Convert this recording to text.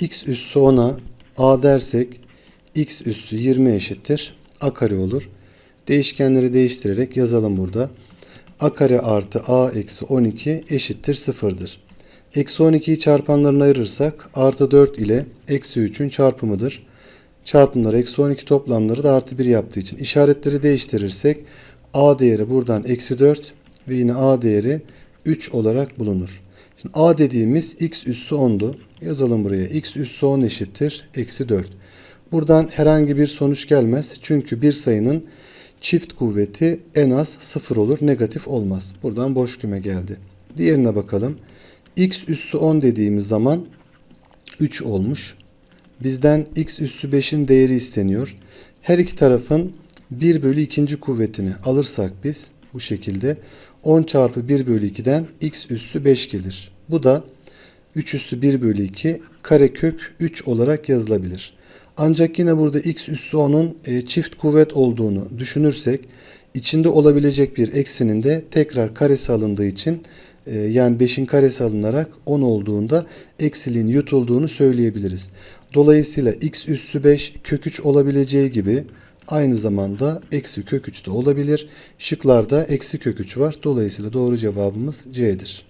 x üssü 10'a a dersek x üssü 20 eşittir a kare olur. Değişkenleri değiştirerek yazalım burada. a kare artı a eksi 12 eşittir sıfırdır. Eksi 12'yi çarpanlarına ayırırsak artı 4 ile eksi 3'ün çarpımıdır. Çarpımlar eksi 12 toplamları da artı 1 yaptığı için işaretleri değiştirirsek a değeri buradan eksi 4 ve yine a değeri 3 olarak bulunur. Şimdi a dediğimiz x üssü 10'du. Yazalım buraya. x üssü 10 eşittir. Eksi 4. Buradan herhangi bir sonuç gelmez. Çünkü bir sayının çift kuvveti en az 0 olur. Negatif olmaz. Buradan boş küme geldi. Diğerine bakalım. x üssü 10 dediğimiz zaman 3 olmuş. Bizden x üssü 5'in değeri isteniyor. Her iki tarafın 1 bölü ikinci kuvvetini alırsak biz bu şekilde 10 çarpı 1 bölü 2'den x üssü 5 gelir. Bu da 3 üssü 1 bölü 2 karekök 3 olarak yazılabilir. Ancak yine burada x üssü 10'un e, çift kuvvet olduğunu düşünürsek içinde olabilecek bir eksinin de tekrar karesi alındığı için e, yani 5'in karesi alınarak 10 olduğunda eksiliğin yutulduğunu söyleyebiliriz. Dolayısıyla x üssü 5 kök 3 olabileceği gibi aynı zamanda eksi kök 3 de olabilir. Şıklarda eksi kök 3 var. Dolayısıyla doğru cevabımız C'dir.